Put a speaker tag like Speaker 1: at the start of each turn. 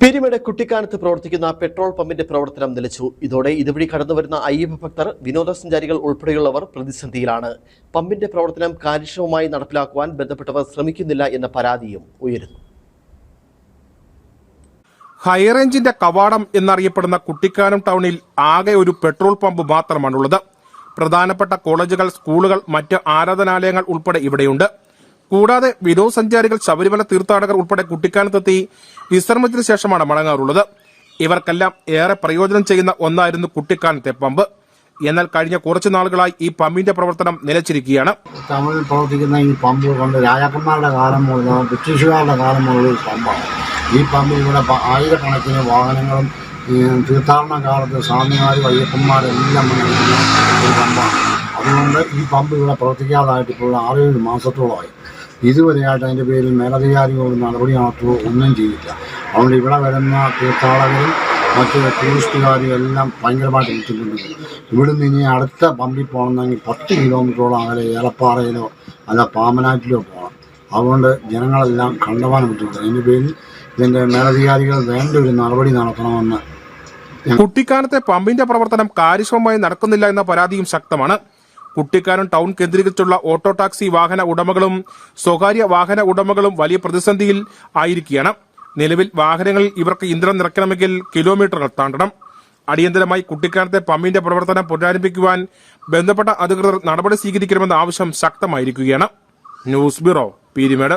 Speaker 1: പീരിമേട് കുട്ടിക്കാനത്ത് പ്രവർത്തിക്കുന്ന പെട്രോൾ പമ്പിന്റെ പ്രവർത്തനം നിലച്ചു. ഇതോടെ ഇതുവഴി കടന്നുവരുന്ന അയ്യപ്പ ഭക്തർ വിനോദസഞ്ചാരികൾ ഉൾപ്പെടെയുള്ളവർ പ്രതിസന്ധിയിലാണ്. പമ്പിന്റെ പ്രവർത്തനം കാര്യക്ഷമമായി നടപ്പിലാക്കുവാൻ ബന്ധപ്പെട്ടവർ ശ്രമിക്കുന്നില്ല എന്ന പരാതിയും ഉയരുന്നു.
Speaker 2: ഹൈറേഞ്ചിന്റെ കവാടം എന്നറിയപ്പെടുന്ന കുട്ടിക്കാനം ടൗണിൽ ആകെ ഒരു പെട്രോൾ പമ്പ് മാത്രമാണുള്ളത്. പ്രധാനപ്പെട്ട കോളേജുകൾ സ്കൂളുകൾ മറ്റ് ആരാധനാലയങ്ങൾ ഉൾപ്പെടെ ഇവിടെയുണ്ട്. കൂടാതെ വിനോദസഞ്ചാരികൾ ശബരിമല തീർത്ഥാടകർ ഉൾപ്പെടെ കുട്ടിക്കാലത്തെത്തി വിശ്രമത്തിന് ശേഷമാണ് മടങ്ങാറുള്ളത്. ഇവർക്കെല്ലാം ഏറെ പ്രയോജനം ചെയ്യുന്ന ഒന്നായിരുന്നു കുട്ടിക്കാലത്തെ പമ്പ്. എന്നാൽ കഴിഞ്ഞ കുറച്ചു നാളുകളായി ഈ പമ്പിന്റെ പ്രവർത്തനം നിലച്ചിരിക്കുകയാണ്.
Speaker 3: തമിഴിൽ പ്രവർത്തിക്കുന്ന ഈ പമ്പ് കൊണ്ട് രാജാക്കന്മാരുടെ കാലം മുതൽ ബ്രിട്ടീഷുകാരുടെ കാലം മുതൽ ഈ പമ്പാണ്. ഈ പമ്പിൽ ഇവിടെ ആയിരക്കണക്കിന് വാഹനങ്ങളും തീർത്ഥാടന കാലത്ത് സ്വാമിമാരും ഒരു പമ്പാണ് അതുകൊണ്ട് ഈ പമ്പ് ഇവിടെ പ്രവർത്തിക്കാതായിട്ട് ഇപ്പോൾ ആറേഴ് മാസത്തോളമായി. ഇതുവരെയായിട്ട് അതിന്റെ പേരിൽ മേലധികാരികളോട് നടപടി നടത്തുകയോ ഒന്നും ചെയ്തില്ല. അതുകൊണ്ട് ഇവിടെ വരുന്ന തീർത്ഥാടകരും മറ്റ് ടൂറിസ്റ്റുകാരും എല്ലാം ഭയങ്കരമായിട്ട് ബുദ്ധിമുട്ടുണ്ട് ഇവിടുന്ന് ഇനി അടുത്ത പമ്പിൽ പോകണമെങ്കിൽ പത്ത് കിലോമീറ്ററോളം അകലെ ഏലപ്പാറയിലോ അല്ല പാമനാറ്റിലോ പോകണം. അതുകൊണ്ട് ജനങ്ങളെല്ലാം കണ്ടമാനം ബുദ്ധിമുട്ട് അതിന്റെ പേരിൽ ഇതിന്റെ മേലധികാരികൾ വേണ്ട ഒരു നടപടി നടത്തണമെന്ന്
Speaker 2: കുട്ടിക്കാനത്തെ പമ്പിന്റെ പ്രവർത്തനം കാര്യക്ഷമമായി നടക്കുന്നില്ല എന്ന പരാതിയും ശക്തമാണ്. കുട്ടിക്കാനം ടൗൺ കേന്ദ്രീകരിച്ചുള്ള ഓട്ടോ ടാക്സി വാഹന ഉടമകളും സ്വകാര്യ വാഹന ഉടമകളും വലിയ പ്രതിസന്ധിയിൽ ആയിരിക്കുകയാണ്. നിലവിൽ വാഹനങ്ങളിൽ ഇവർക്ക് ഇന്ധനം നിറയ്ക്കണമെങ്കിൽ കിലോമീറ്ററുകൾ താണ്ടണം. അടിയന്തരമായി കുട്ടിക്കാനത്തെ പമ്പിന്റെ പ്രവർത്തനം പുനരാരംഭിക്കുവാൻ ബന്ധപ്പെട്ട അധികൃതർ നടപടി സ്വീകരിക്കണമെന്ന ആവശ്യം ശക്തമായിരിക്കുകയാണ്. News bureau Peermade.